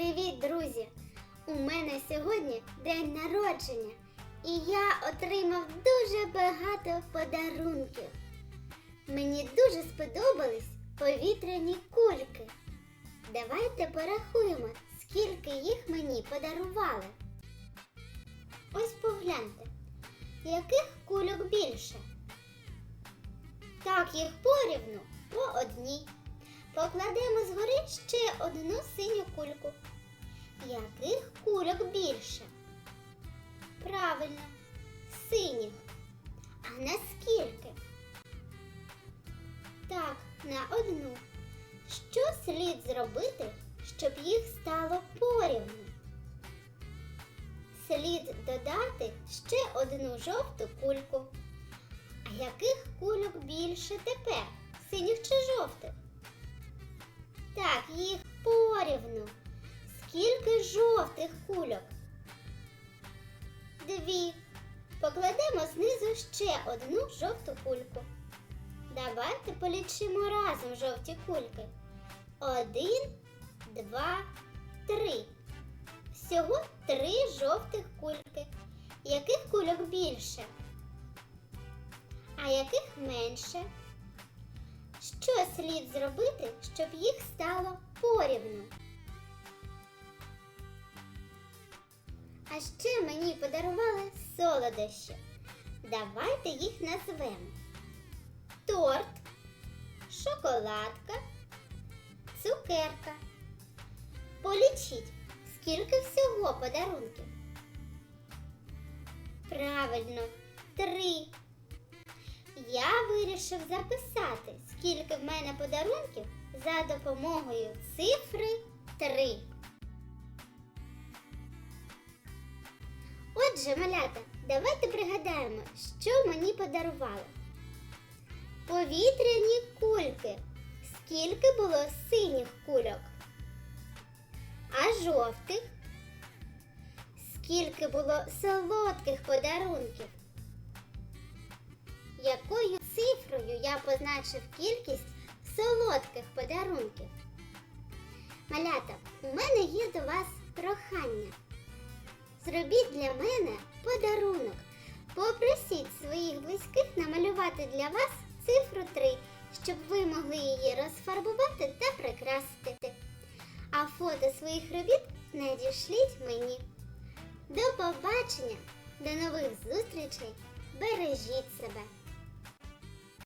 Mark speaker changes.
Speaker 1: Привіт, друзі! У мене сьогодні день народження, і я отримав дуже багато подарунків. Мені дуже сподобались повітряні кульки. Давайте порахуємо, скільки їх мені подарували. Ось погляньте, яких кульок більше? Так, їх порівну по одній. Покладемо згори ще одну синю кульку. Яких кульок більше? Правильно, синіх. А на скільки? Так, на одну. Що слід зробити, щоб їх стало порівну? Слід додати ще одну жовту кульку. А яких кульок більше тепер? Синіх чи жовтих? Так, їх порівну. Скільки жовтих кульок? Дві. Покладемо знизу ще одну жовту кульку. Давайте полічимо разом жовті кульки. Один, два, три. Всього три жовтих кульки. Яких кульок більше? А яких менше? Що слід зробити, щоб їх порівну? А ще мені подарували солодощі. Давайте їх назвемо. Торт, шоколадка, цукерка. Полічіть, скільки всього подарунків. Правильно, три. Я вирішив записати, скільки в мене подарунків за допомогою цифри 3. Отже, малята, давайте пригадаємо, що мені подарували. Повітряні кульки. Скільки було синіх кульок? А жовтих? Скільки було солодких подарунків? Якою цифрою я позначив кількість солодких подарунків? Малята, у мене є до вас прохання. Зробіть для мене подарунок. Попросіть своїх близьких намалювати для вас цифру 3, щоб ви могли її розфарбувати та прикрасити. А фото своїх робіт надішліть мені. До побачення! До нових зустрічей! Бережіть себе!